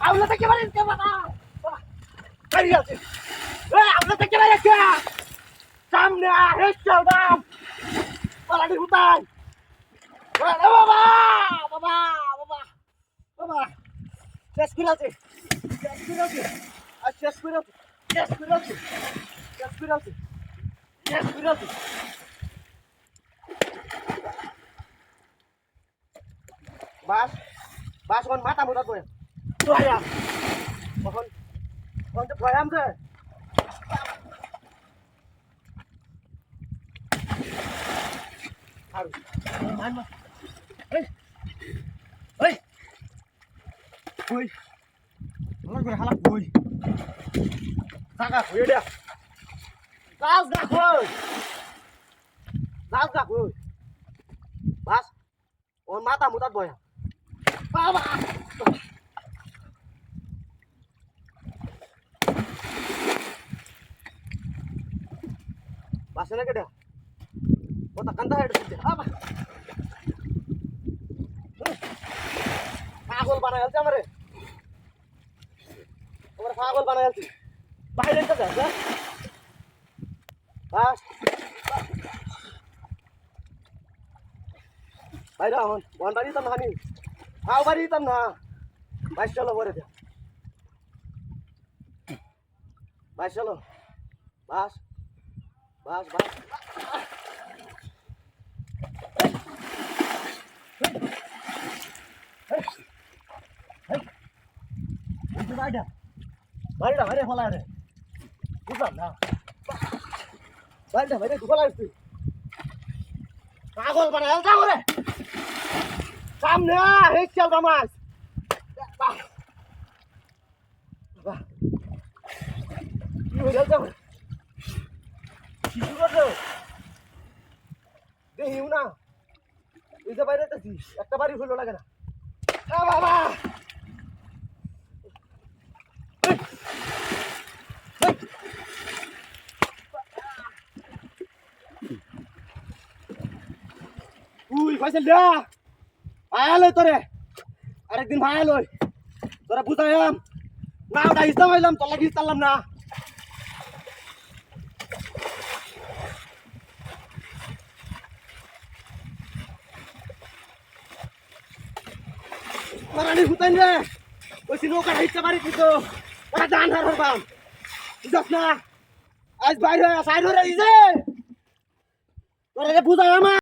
আউলা থেকে বাড়ি আউলা থেকে বাড়ি সামনে চল বাম পালাডি হুতাই বাবা বাবা বাবা বাবা। শেষ করে আছে। শেষ করে আছে। আর শেষ করে আছে। করে করে করে বাস বাস এখন মাথা মোটা বয়। ভয়াম এখন এখন তো ভয়াম রে আর মান এই এই। কই আমার করে হালা কই জাগা কই এটা গাছ গাছ গা কই বাস। ওর মাথা মুতাত বয়া। বাবা। বাসে না কেটা ওটা কান্দা হেড দিতে আবা পাগল আছে আমারে। আমার পাগল আছে বাইরে বাইরে হন বন বাড়ি তো নানি হাও বাড়ি তো না বাইশ চলো পরে দে বাইশ চলো বাস বাস বাস বাড়িটা বাড়িটা ফেলা রে বুঝলাম না। বাড়িটা বাইরে ঢুকা লাগছে। পাগল বানায় যা করে সামনে হে চল মাছ হয়ে দেখিও না। এই যে বাইরে একটা বাড়ি হলো লাগে না। আ বাবা এই, এই। ফাইসাল দা আয়াল তোরে। আরেকদিন ভায়াল ওই। তোরা বুঝাইলাম না ওটা হিসাব হইলাম, তোর লাগি চাললাম না। মারানি হুতাইন রে ওই নৌকা হিসা বাড়ি দিত ওরা জান হার হরবাম বুঝাস না? আজ বাইরে সাইড হয়ে গেছে তোরা বুঝাই আমার।